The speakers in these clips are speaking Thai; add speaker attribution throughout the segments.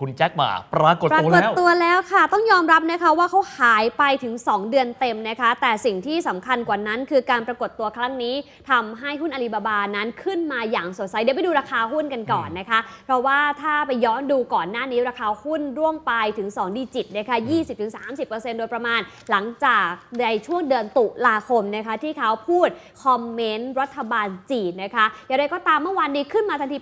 Speaker 1: คุณแจ็คหมาปรากฏ
Speaker 2: ปรา
Speaker 1: ตัว
Speaker 2: กฏ
Speaker 1: แล้ว
Speaker 2: ตัวแล้วค่ะ ต้องยอมรับนะคะว่าเขาหายไปถึง 2 เดือนเต็มนะคะ แต่สิ่งที่สำคัญกว่านั้นคือการปรากฏตัวครั้งนี้ทำให้หุ้นอาลีบาบานั้นขึ้นมาอย่างสดใสเดี๋ยวไปดูราคาหุ้นกันก่อนนะคะ เพราะว่าถ้าไปย้อนดูก่อนหน้านี้ราคาหุ้นร่วงไปถึง 2 ดิจิตนะคะ20-30%โดยประมาณ หลังจากในช่วงเดือนตุลาคมนะคะ ที่เขาพูดคอมเมนต์รัฐบาลจีนนะคะอย่างไรก็ตามเมื่อวานนี้ขึ้นมาทันที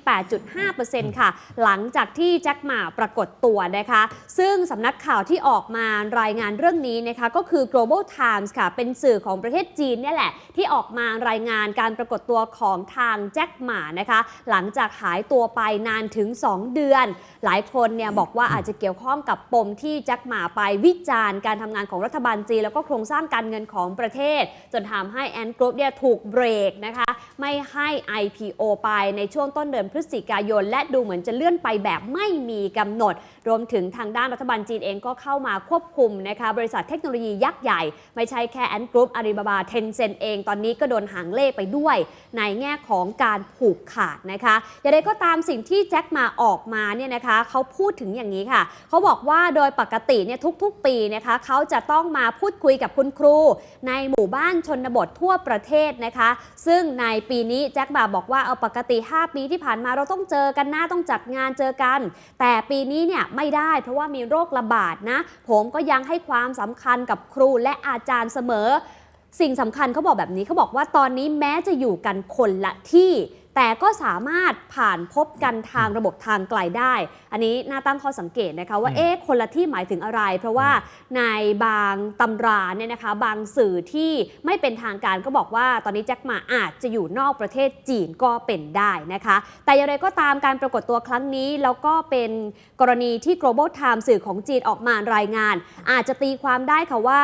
Speaker 2: 8.5%ค่ะ หลังจากที่แจ็คหมาปรากฏตัวนะคะ ซึ่งสำนักข่าวที่ออกมารายงานเรื่องนี้นะคะก็คือ global times ค่ะ เป็นสื่อของประเทศจีนเนี่ยแหละ ที่ออกมารายงานการปรากฏตัวของทางแจ็คหมานะคะ หลังจากหายตัวไปนานถึง 2 เดือน หลายคนเนี่ยบอกว่าอาจจะเกี่ยวข้องกับปมที่แจ็คหมาไปวิจารณ์การทำงานของรัฐบาลจีนแล้วก็โครงสร้างการเงินของประเทศ จนทำให้แอนกรุ๊ปเนี่ยถูกเบรกนะคะ ไม่ให้ IPO ไปในช่วงต้นเดือนพฤศจิกายน และดูเหมือนจะเลื่อนไปแบบไม่มีกำหนด รวมถึงทางด้านรัฐบาลจีนเองก็เข้ามาควบคุมนะคะบริษัทเทคโนโลยียักษ์ใหญ่ ไม่ใช่แค่แอนกรุ๊ปอาลีบาบาเทนเซนเองตอนนี้ก็โดนหางเลขไปด้วย ในแง่ของการผูกขาดนะคะอย่างไรก็ตามสิ่งที่แจ็คมาออกมาเนี่ยนะคะเขาพูดถึงอย่างนี้ค่ะ เขาบอกว่าโดยปกติเนี่ยทุกๆ ปีนะคะเขาจะต้องมาพูดคุยกับคุณครู ในหมู่บ้านชนบททั่วประเทศนะคะ ซึ่งในปีนี้แจ็คมาบอกว่าเอาปกติ 5 ปีที่ผ่านมาเราต้องเจอกันหน้าต้องจัดงานเจอกัน แต่ปีนี้เนี่ยไม่ได้เพราะว่ามีโรคระบาดนะ ผมก็ยังให้ความสำคัญกับครูและอาจารย์เสมอ สิ่งสำคัญเขาบอกแบบนี้เขาบอกว่าตอนนี้แม้จะอยู่กันคนละที่ แต่ก็สามารถผ่านพบกันทางระบบทางไกลได้ อันนี้น่าตั้งข้อสังเกตนะคะว่า
Speaker 1: อืม
Speaker 2: เอ๊ะคนละที่หมายถึงอะไร เพราะว่าในบางตำราเนี่ยนะคะบางสื่อที่ไม่เป็นทางการก็บอกว่าตอนนี้แจ็คหมาอาจจะอยู่นอกประเทศจีนก็เป็นได้นะคะ แต่อย่างไรก็ตามการปรากฏตัวครั้งนี้แล้วก็เป็นกรณีที่ global time สื่อของจีนออกมารายงาน อาจจะตีความได้ค่ะว่า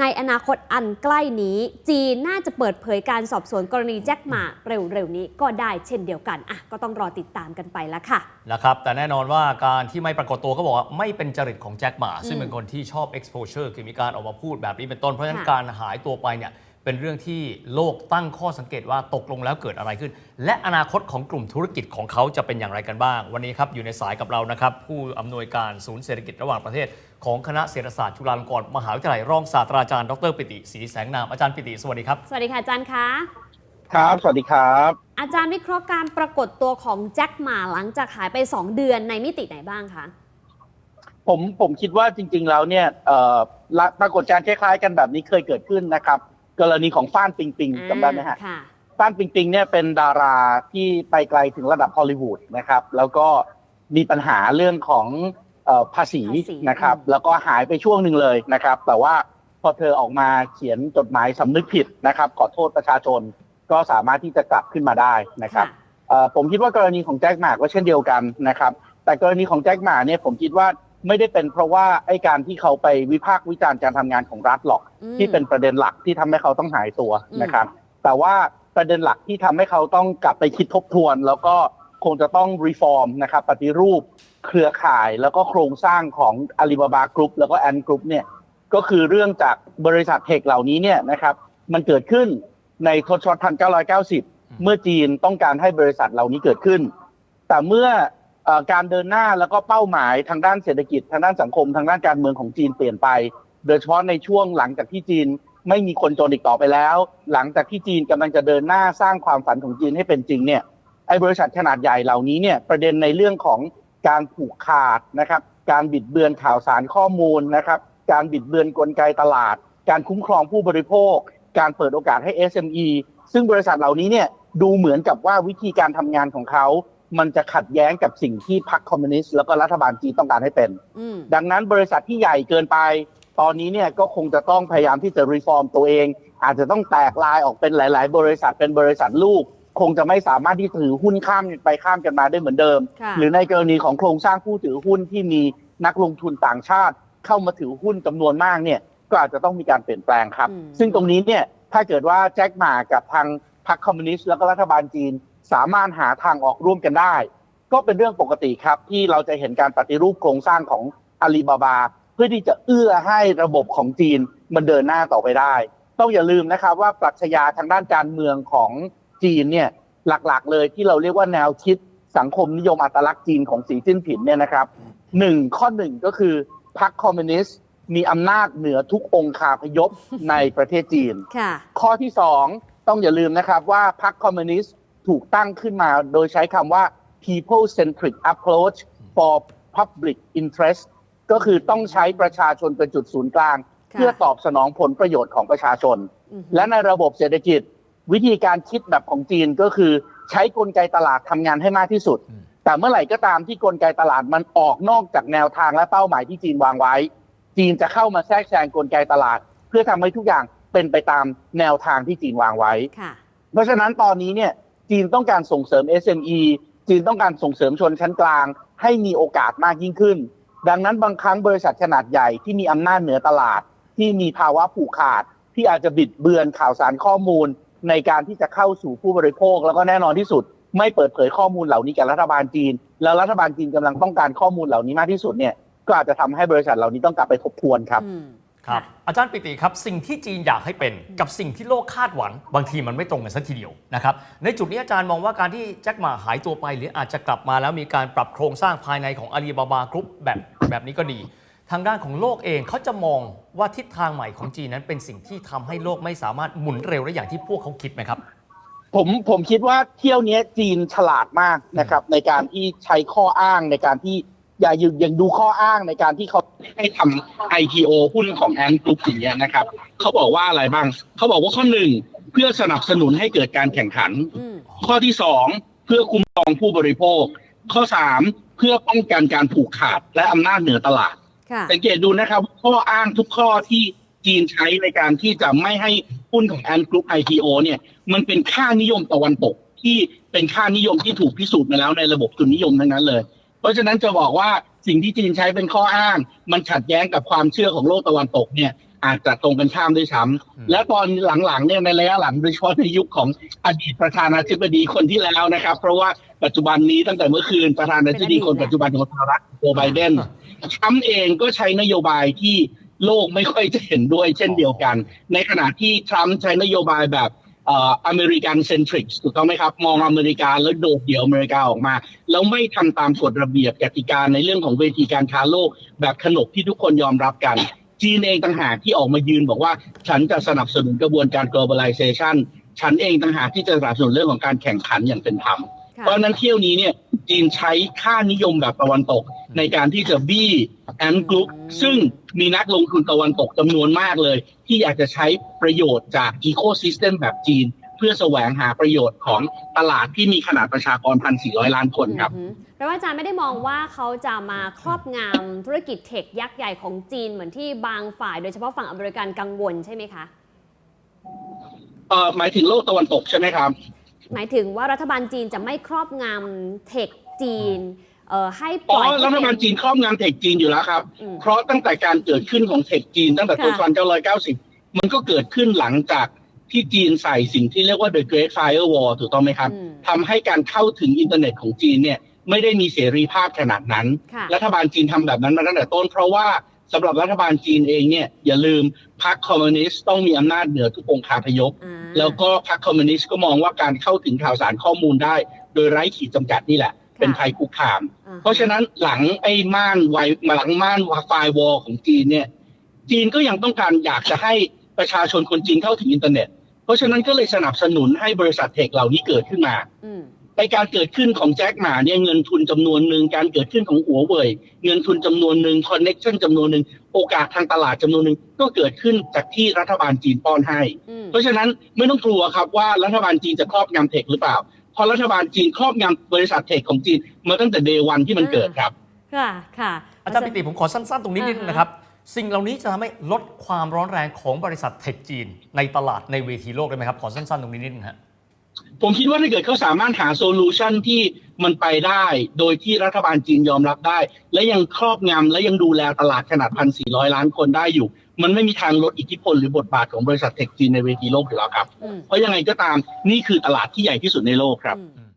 Speaker 2: ในอนาคตอันใกล้นี้ จีนน่าจะเปิดเผยการสอบสวนกรณีแจ็คหมาเร็วๆนี้ก็ได้เช่นเดียวกันอะก็ต้องรอติดตามกันไปละค่ะ
Speaker 1: นะครับ แต่แน่นอนว่าการที่ไม่ปรากฏตัวก็บอกว่าไม่เป็นจริตของแจ็คหมาซึ่งเป็นคนที่ชอบ exposure คือมีการออกมาพูดแบบนี้เป็นต้นเพราะฉะนั้นการหายตัวไปเนี่ย เป็นเรื่องที่โลกตั้งข้อสังเกตว่าตกลงแล้วเกิดอะไรขึ้น และอนาคตของกลุ่มธุรกิจของเขาจะเป็นอย่างไรกันบ้าง วันนี้ครับอยู่ในสายกับเรานะครับ ผู้อำนวยการศูนย์เศรษฐกิจระหว่างประเทศ ของคณะเศรษฐศาสตร์จุฬาลงกรณ์มหาวิทยาลัยรองศาสตราจารย์ดรปิติศรีแสงนามอาจารย์ปิติสวัสดีครับ
Speaker 2: สวัสดีค่ะอาจารย์คะ
Speaker 3: ครับ สวัสดีครับ
Speaker 2: อาจารย์วิเคราะห์การปรากฏตัวของแจ็คหมาหลังจากหายไป 2 เดือนในมิติไหนบ้างคะ
Speaker 3: ผมผมคิดว่าจริง ๆ แล้วเนี่ยเอ่อละปรากฏการณ์คล้ายๆ กันแบบนี้เคยเกิดขึ้นนะครับ กรณีของฟ้านปิงปิงจำได้ไหมฮะ
Speaker 2: ค่ะ
Speaker 3: ฟ้านปิงปิงเนี่ยเป็นดาราที่ไปไกลถึงระดับฮอลลีวูดนะครับ แล้วก็มีปัญหาเรื่องของเอ่อภาษี
Speaker 2: ภาษี
Speaker 3: นะครับ
Speaker 2: อืม
Speaker 3: แล้วก็หายไปช่วงหนึ่งเลยนะครับ แต่ว่าพอเธอออกมาเขียนจดหมายสำนึกผิดนะครับ ขอโทษประชาชนก็สามารถที่จะกลับขึ้นมาได้นะครับ
Speaker 2: ค่ะ
Speaker 3: เอ่อผมคิดว่ากรณีของแจ็คหมาก็เช่นเดียวกันนะครับ แต่กรณีของแจ็คหมาเนี่ยผมคิดว่า ไม่ได้เป็นเพราะว่าไอ้การที่เขาไปวิพากษ์วิจารณ์การทำงานของรัฐหรอก
Speaker 2: อืม
Speaker 3: ที่เป็นประเด็นหลักที่ทำให้เขาต้องหายตัว
Speaker 2: อืม
Speaker 3: นะครับ แต่ว่าประเด็นหลักที่ทำให้เขาต้องกลับไปคิดทบทวน แล้วก็คงจะต้องรีฟอร์มนะครับปฏิรูปเครือข่ายแล้วก็โครงสร้างของอาลีบาบากรุ๊ปแล้วก็แอนกรุ๊ปเนี่ยก็คือเรื่องจากบริษัทเทคเหล่านี้เนี่ยนะครับมันเกิดขึ้นในทศวรรษ1990 เมื่อจีนต้องการให้บริษัทเหล่านี้เกิดขึ้น แต่เมื่อเอ่อ การเดินหน้าแล้วก็เป้าหมายทางด้านเศรษฐกิจทางด้านสังคมทางด้านการเมืองของจีนเปลี่ยนไป โดยเฉพาะในช่วงหลังจากที่จีนไม่มีคนจนอีกต่อไปแล้ว หลังจากที่จีนกำลังจะเดินหน้าสร้างความฝันของจีนให้เป็นจริงเนี่ยไอ้บริษัทขนาดใหญ่เหล่านี้เนี่ยประเด็นในเรื่องของการผูกขาดนะครับ การบิดเบือนข่าวสารข้อมูลนะครับ การบิดเบือนกลไกตลาด การคุ้มครองผู้บริโภค การเปิดโอกาสให้ SME ซึ่งบริษัทเหล่านี้เนี่ยดูเหมือนกับว่าวิธีการทำงานของเขา มันจะขัดแย้งกับสิ่งที่พรรคคอมมิวนิสต์แล้วก็รัฐบาลจีนต้องการให้เป็น
Speaker 2: อืม
Speaker 3: ดังนั้นบริษัทที่ใหญ่เกินไป ตอนนี้เนี่ยก็คงจะต้องพยายามที่จะรีฟอร์มตัวเอง อาจจะต้องแตกลายออกเป็นหลาย ๆ บริษัทเป็นบริษัทลูก คงจะไม่สามารถที่ถือหุ้นข้ามไปข้ามกันมาได้เหมือนเดิม
Speaker 2: ค่ะ
Speaker 3: หรือในกรณีของโครงสร้างผู้ถือหุ้นที่มีนักลงทุนต่างชาติ เข้ามาถือหุ้นจำนวนมากเนี่ยก็อาจจะต้องมีการเปลี่ยนแปลงครับ
Speaker 2: อืม
Speaker 3: ซึ่งตรงนี้เนี่ยถ้าเกิดว่าแจ็คหมากับทางพรรคคอมมิวนิสต์แล้วก็รัฐบาลจีน สามารถหาทางออกร่วมกันได้ ก็เป็นเรื่องปกติครับ ที่เราจะเห็นการปฏิรูปโครงสร้างของอาลีบาบา เพื่อที่จะเอื้อให้ระบบของจีนมันเดินหน้าต่อไปได้ ต้องอย่าลืมนะครับว่าปรัชญาทางด้านการเมืองของจีนเนี่ยหลักๆ เลยที่เราเรียกว่าแนวคิดสังคมนิยมอัตลักษณ์จีนของสีจิ้นผิงเนี่ยนะครับหนึ่งข้อหนึ่งก็คือพรรคคอมมิวนิสต์มีอำนาจเหนือทุกองค์คาพยพในประเทศจีน
Speaker 2: ค่ะ
Speaker 3: ข้อที่สองต้องอย่าลืมนะครับว่าพรรคคอมมิวนิสต์ ถูกตั้งขึ้นมาโดยใช้คำว่า people centric approach for public interest ก็คือต้องใช้ประชาชนเป็นจุดศูนย์กลาง
Speaker 2: ค่ะ
Speaker 3: เพื่อตอบสนองผลประโยชน์ของประชาชน
Speaker 2: อือฮึ
Speaker 3: และในระบบเศรษฐกิจ วิธีการคิดแบบของจีนก็คือใช้กลไกตลาดทำงานให้มากที่สุด
Speaker 1: อืม
Speaker 3: แต่เมื่อไหร่ก็ตามที่กลไกตลาดมันออกนอกจากแนวทางและเป้าหมายที่จีนวางไว้ จีนจะเข้ามาแทรกแซงกลไกตลาด เพื่อทำให้ทุกอย่างเป็นไปตามแนวทางที่จีนวางไว้
Speaker 2: ค่ะ
Speaker 3: เพราะฉะนั้นตอนนี้เนี่ย จีนต้องการส่งเสริม SME จีนต้องการส่งเสริมชนชั้นกลาง ให้มีโอกาสมากยิ่งขึ้น ดังนั้นบางครั้งบริษัทขนาดใหญ่ที่มีอำนาจเหนือตลาด ที่มีภาวะผูกขาด ที่อาจจะบิดเบือนข่าวสารข้อมูล ในการที่จะเข้าสู่ผู้บริโภค แล้วก็แน่นอนที่สุด ไม่เปิดเผยข้อมูลเหล่านี้กับรัฐบาลจีน แล้วรัฐบาลจีนกำลังต้องการข้อมูลเหล่านี้มากที่สุดเนี่ยก็อาจจะทำให้บริษัทเหล่านี้ต้องกลับไปทบทวนครับ
Speaker 1: ครับอาจารย์ปิติครับสิ่งที่จีนอยากให้เป็นกับสิ่งที่โลกคาดหวังบางทีมันไม่ตรงกันสักทีเดียวนะครับในจุดนี้อาจารย์มองว่าการที่แจ็คหมาหายตัวไป หรืออาจจะกลับมาแล้วมีการปรับโครงสร้างภายในของอาลีบาบากรุ๊ปแบบแบบนี้ก็ดี ทางด้านของโลกเองเขาจะมองว่าทิศทางใหม่ของจีนนั้นเป็นสิ่งที่ทำให้โลกไม่สามารถหมุนเร็วได้อย่างที่พวกเขาคิดไหมครับ
Speaker 3: ผมผมคิดว่าเที่ยวเนี้ยจีนฉลาดมากนะครับ ในการที่ใช้ข้ออ้างในการที่ อย่ายังยังดูข้ออ้างในการที่เขาให้ทำ IPO หุ้นของแอนกรุ๊ปอย่างเงี้ยนะครับเขาบอกว่าอะไรบ้างเขาบอกว่าข้อหนึ่งเพื่อสนับสนุนให้เกิดการแข่งขัน
Speaker 2: อืม
Speaker 3: ข้อที่สองเพื่อคุ้มครองผู้บริโภค ข้อสามเพื่อป้องกันการผูกขาดและอำนาจเหนือตลาด
Speaker 2: ค่ะ
Speaker 3: สังเกตดูนะครับ ข้ออ้างทุกข้อที่จีนใช้ในการที่จะไม่ให้หุ้นของแอนกรุ๊ป IPO เนี่ยมันเป็นค่านิยมตะวันตกที่เป็นค่านิยมที่ถูกพิสูจน์มาแล้วในระบบทุนนิยมทั้งนั้นเลย เพราะฉะนั้นจะบอกว่าสิ่งที่จีนใช้เป็นข้ออ้าง มันขัดแย้งกับความเชื่อของโลกตะวันตกเนี่ยอาจจะตรงกันข้ามด้วยซ้
Speaker 1: อืมำ
Speaker 3: และตอนหลังๆเนี่ยในระยะหลังโดยเฉพาะในยุคของอดีตประธานาธิบดีคนที่แล้วนะครับ เพราะว่าปัจจุบันนี้ตั้งแต่เมื่อคืนประธานาธิบดีคนปัจจุบันของสหรัฐโจไบเดนทรัมป์เองก็ใช้นโยบายที่โลกไม่ค่อยจะเห็นด้วยเช่นเดียวกัน ในขณะที่ทรัมป์ใช้นโยบายแบบเอ่ออเมริกันเซนทริกถูกต้องไหมครับ มองอเมริกาแล้วโดดเดี่ยวอเมริกาออกมา แล้วไม่ทำตามกฎระเบียบกติกาในเรื่องของเวทีการค้าโลก แบบขนบที่ทุกคนยอมรับกัน จีนเองต่างหากที่ออกมายืนบอกว่า ฉันจะสนับสนุนกระบวนการ globalization ฉันเองต่างหากที่จะสนับสนุนเรื่องของการแข่งขันอย่างเป็นธรรม
Speaker 2: ค่ะ
Speaker 3: เพราะฉะนั้นเที่ยวนี้เนี่ย จีนใช้ค่านิยมแบบตะวันตก ในการที่จะบี้แอนกรุ๊ป
Speaker 2: อืม
Speaker 3: ซึ่งมีนักลงทุนตะวันตกจำนวนมากเลย ที่อยากจะใช้ประโยชน์จากอีโค y ิสเต็มแบบจีน เพื่อแสวงหาประโยชน์ของตลาดที่มีขนาดประชากร 1,400 ล้านคนครับ
Speaker 2: อือฮึแปลว่าอาจารย์ไม่ได้มองว่าเขาจะมาครอบงำธุรกิจเทคยักษ์ใหญ่ของจีนเหมือนที่บางฝ่าย โดยเฉพาะฝั่งอเมริกันกังวลใช่ไหมคะ
Speaker 3: เอ่อหมายถึงโลกตะวันตกใช่ไหมครับ
Speaker 2: หมายถึงว่ารัฐบาลจีนจะไม่ครอบงำเทคจีนเอ่อให้ป
Speaker 3: อ๋อ
Speaker 2: ล่อยให้
Speaker 3: รัฐบาลจีนครอบงำเทคจีนอยู่แล้วครับ
Speaker 2: อืม
Speaker 3: เพราะตั้งแต่การเกิดขึ้นของเทคจีนตั้งแต่ปี
Speaker 2: ค่ะ
Speaker 3: 1990 มันก็เกิดขึ้นหลังจากที่จีนใส่สิ่งที่เรียกว่า the Great Firewall ถูกต้องไหมครับ
Speaker 2: อืม
Speaker 3: ทำให้การเข้าถึงอินเทอร์เน็ตของจีนเนี่ยไม่ได้มีเสรีภาพขนาดนั้น
Speaker 2: ค่ะ
Speaker 3: รัฐบาลจีนทำแบบนั้นมาตั้งแต่ต้น เพราะว่า สำหรับรัฐบาลจีนเองเนี่ยอย่าลืมพรรคคอมมิวนิสต์ต้องมีอำนาจเหนือทุกองค์คาพยพ
Speaker 2: อ่า
Speaker 3: แล้วก็พรรคคอมมิวนิสต์ก็มองว่าการเข้าถึงข่าวสารข้อมูลได้ โดยไร้ขีดจำกัดนี่แหละ เป็นภัยคุกคาม
Speaker 2: อ่า
Speaker 3: เพราะฉะนั้นหลังไอ้ม่านไวหลังม่านไฟวอลของจีนเนี่ยจีนก็ยังต้องการอยากจะให้ประชาชนคนจีนเข้าถึงอินเทอร์เน็ต เพราะฉะนั้นก็เลยสนับสนุนให้บริษัทเทคเหล่านี้เกิดขึ้นมา
Speaker 2: อืม
Speaker 3: ในการเกิดขึ้นของแจ็คหมาเนี่ยเงินทุนจำนวนหนึ่งการเกิดขึ้นของหัวเว่ยเงินทุนจำนวนหนึ่งคอนเน็กชันจำนวนหนึ่งโอกาสทางตลาดจำนวนหนึ่งก็เกิดขึ้นจากที่รัฐบาลจีนป้อนให้
Speaker 2: อืม
Speaker 3: เพราะฉะนั้นไม่ต้องกลัวครับว่ารัฐบาลจีนจะครอบงำเทคหรือเปล่าเพราะรัฐบาลจีนครอบงำบริษัทเทคของจีนมาตั้งแต่เดวันที่มันเกิดครับ
Speaker 2: ค่ะค่ะ
Speaker 1: อาจารย์ปิติผมขอสั้นๆ ตรงนี้นิดนึงนะครับ สิ่งเหล่านี้จะทำให้ลดความร้อนแรงของบริษัทเทคจีน ในตลาดในเวทีโลกได้ไหมครับ ขอสั้นๆ ตรงนี้นิดนึงฮะ
Speaker 3: ผมคิดว่าถ้าเกิดเขาสามารถหาโซลูชันที่มันไปได้ โดยที่รัฐบาลจีนยอมรับได้ และยังครอบงำและยังดูแลตลาดขนาด1,400ล้านคนได้อยู่ มันไม่มีทางลดอิทธิพลหรือบทบาทของบริษัทเทคจีนในเวทีโลกอยู่แล้วครับ
Speaker 2: อืม
Speaker 3: เพราะยังไงก็ตามนี่คือตลาดที่ใหญ่ที่สุดในโลกครับ
Speaker 2: อืม
Speaker 1: อืม